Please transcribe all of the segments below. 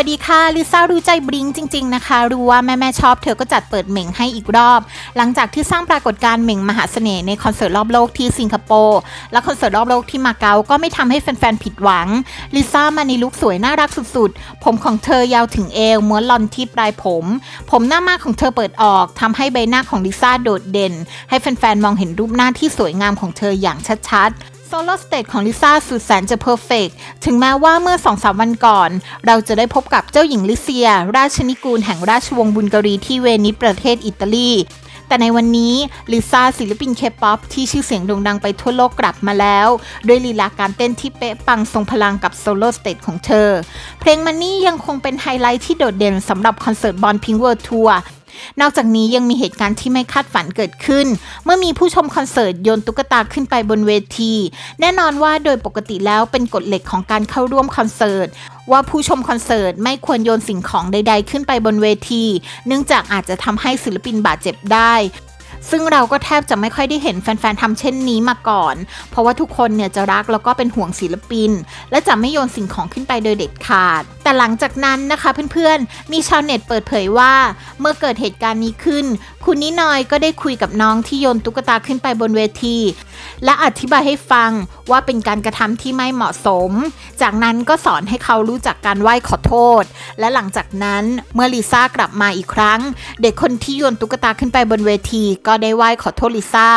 วัสดีค่ะลิซ่ารู้ใจบลิงจริง ๆ นะคะ รู้ว่าแม่ๆชอบเธอก็จัดเปิดเหม่งให้อีกรอบ หลังจากที่สร้างปรากฏการณ์เหม่งมหาเสน่ห์ในคอนเสิร์ตรอบโลกที่สิงคโปร์และคอนเสิร์ตรอบโลกที่มาเก๊าก็ไม่ทำให้แฟนๆผิดหวังลิซ่ามาในลุคสวยน่ารักสุดๆ ผมของเธอยาวถึงเอวม้วนลอนที่ปลายผม ผมหน้ามาของเธอเปิดออกทำให้ใบหน้าของลิซ่าโดดเด่น ให้แฟนๆมองเห็นรูปหน้าที่สวยงามของเธออย่างชัดๆ โซโล่สเตทของลิซ่าสุดแสนจะเพอร์เฟกถึงแม้ว่าเมื่อ2-3วันก่อน เราจะได้พบกับเจ้าหญิงลิเซีย ราชนิกูลแห่งราชวงศ์บุลการีที่เวนิสประเทศอิตาลี แต่ในวันนี้ลิซ่าศิลปินเคป๊อปที่ชื่อเสียงโด่งดังไปทั่วโลกกลับมาแล้ว ด้วยลีลาการเต้นที่เป๊ะปังทรงพลังกับโซโล่สเตทของเธอ เพลงมันนี่ยังคงเป็นไฮไลท์ที่โดดเด่นสำหรับคอนเสิร์ตบอลพิงเวิร์ทัวร์ นอกจากนี้ยังมีเหตุการณ์ที่ไม่คาดฝันเกิดขึ้น เมื่อมีผู้ชมคอนเสิร์ตโยนตุ๊กตาขึ้นไปบนเวที แน่นอนว่าโดยปกติแล้วเป็นกฎเหล็กของการเข้าร่วมคอนเสิร์ตว่าผู้ชมคอนเสิร์ตไม่ควรโยนสิ่งของใด ๆ ขึ้นไปบนเวที เนื่องจากอาจจะทำให้ศิลปินบาดเจ็บได้ ซึ่งเราก็แทบจะไม่ค่อยได้เห็นแฟนๆทำเช่นนี้มาก่อน เพราะว่าทุกคนเนี่ยจะรักแล้วก็เป็นห่วงศิลปิน และจะไม่โยนสิ่งของขึ้นไปโดยเด็ดขาด แต่หลังจากนั้นนะคะเพื่อนๆ มีชาวเน็ตเปิดเผยว่า เมื่อเกิดเหตุการณ์นี้ขึ้น คุณนินอยก็ได้คุยกับน้องที่โยนตุ๊กตาขึ้นไปบนเวที และอธิบายให้ฟังว่าเป็นการกระทำที่ไม่เหมาะสม จากนั้นก็สอนให้เขารู้จักการไหว้ขอโทษ และหลังจากนั้นเมื่อลิซ่ากลับมาอีกครั้ง เด็กคนที่โยนตุ๊กตาขึ้นไปบนเวที ก็ได้ไหว้ขอโทษลิซ่า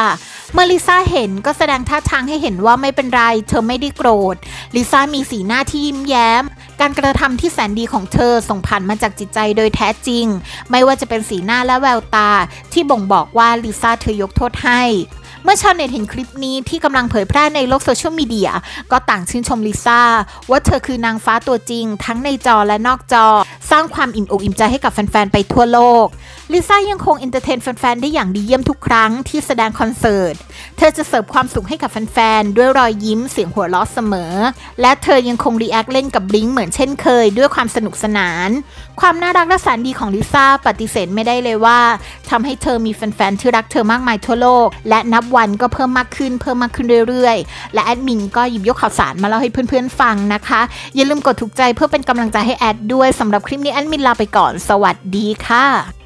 เมื่อลิซ่าเห็นก็แสดงท่าทางให้เห็นว่าไม่เป็นไร เธอไม่ได้โกรธ ลิซ่ามีสีหน้าที่ยิ้มแย้ม การกระทำที่แสนดีของเธอส่งผ่านมาจากจิตใจโดยแท้จริง ไม่ว่าจะเป็นสีหน้าและแววตาที่บ่งบอกว่าลิซ่าเธอยกโทษให้ เมื่อชาวเน็ตเห็นคลิปนี้ที่กำลังเผยแพร่ในโลกโซเชียลมีเดียก็ต่างชื่นชมลิซ่าว่าเธอคือนางฟ้าตัวจริง ทั้งในจอและนอกจอ สร้างความอิ่มอกอิ่มใจให้กับแฟน ๆ ไปทั่วโลก ลิซ่ายังคงเอนเตอร์เทนแฟน ๆ ได้อย่างดีเยี่ยมทุกครั้งที่แสดงคอนเสิร์ต เธอจะเสิร์ฟความสุขให้กับแฟน ๆ ด้วยรอยยิ้มเสียงหัวเราะเสมอ และเธอยังคงรีแอคเล่นกับบลิงเหมือนเช่นเคย ด้วยความสนุกสนาน ความน่ารักและแสนดีของลิซ่าปฏิเสธไม่ได้เลยว่าทำให้เธอมีแฟน ๆ ที่รักเธอมากมายทั่วโลก และนับวันก็เพิ่มมากขึ้นเพิ่มมากขึ้นเรื่อย ๆ และแอดมินก็หยิบยกข่าวสารมาเล่าให้เพื่อน ๆ ฟังนะคะ อย่าลืมกดถูกใจเพื่อเป็นกำลังใจให้แอดด้วยสำหรับคลิปนี้แอดมินลาไปก่อน สวัสดีค่ะ